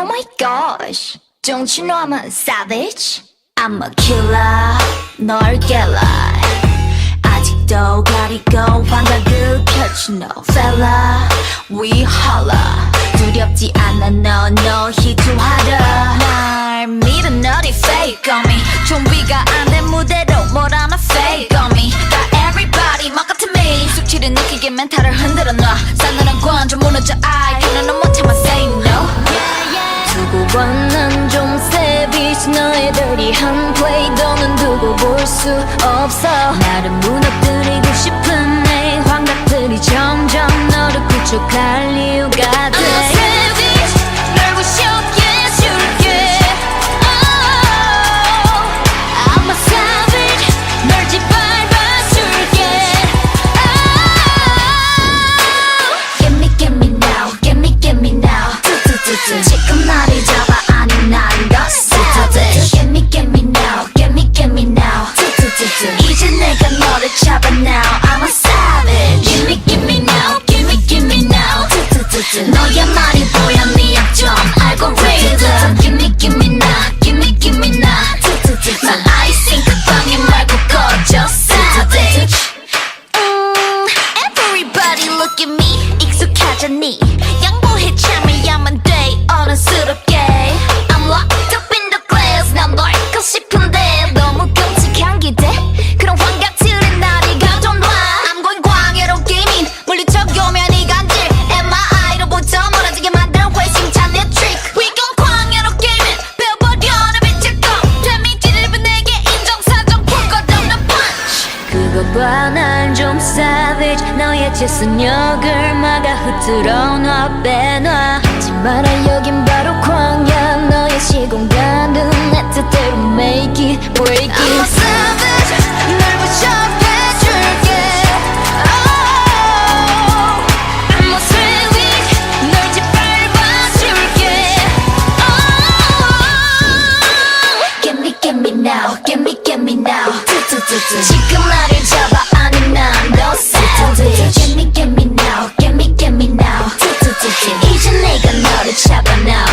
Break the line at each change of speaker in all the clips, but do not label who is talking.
Oh my gosh, don't you know I'm a savage? I'm a killer, 널 깰라. 아직도 가리고 환각을 펼치 no fella. We holla. 두렵지 않아 너, 너 희투하라. 날 믿어 너리 fake on me. 좀비가 안 된 무대로 뭘 하나 fake on me. 다 everybody 막 같은 me. 숙취를 느끼게 멘탈을 흔들어 놔. 싸늘한 관좀 무너져 I can't 너의 dirty한 play 너는 두고 볼 수 없어. 나를 무너뜨리고 싶은 내 환각들이 점점 너를 구축할 익숙하잖니 양보해 참여야만 돼 어른스럽게. I'm locked up in the glass 난널 고 싶은데 봐 난 좀 savage 너의 재선 역을 막아 흐트러 놔 빼놔. 하지 마라 여긴 바로 광야. 너의 시공간은 내 뜻대로 make it break it 지금 나를 잡아 아니 난더 savage Get me get me now get me get me now 뚜뚜뚜뚜 이제 내가 너를 잡아 now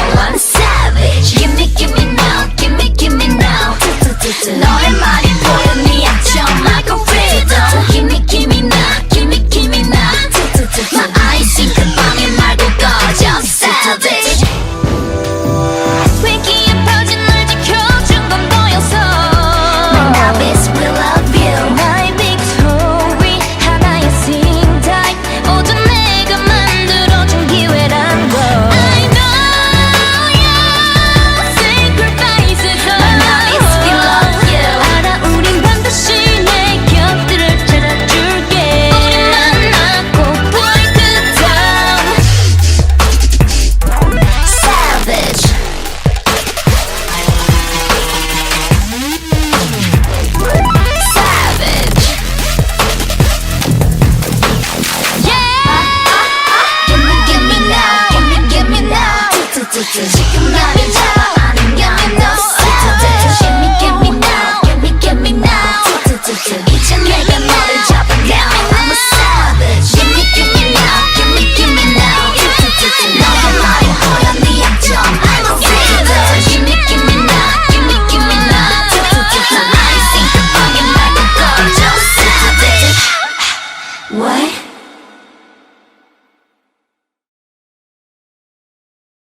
Now. 지금 나를 잡아 너 savage. Give me, give me now. Give me, give me now. 이제 내가 너를 잡아 now.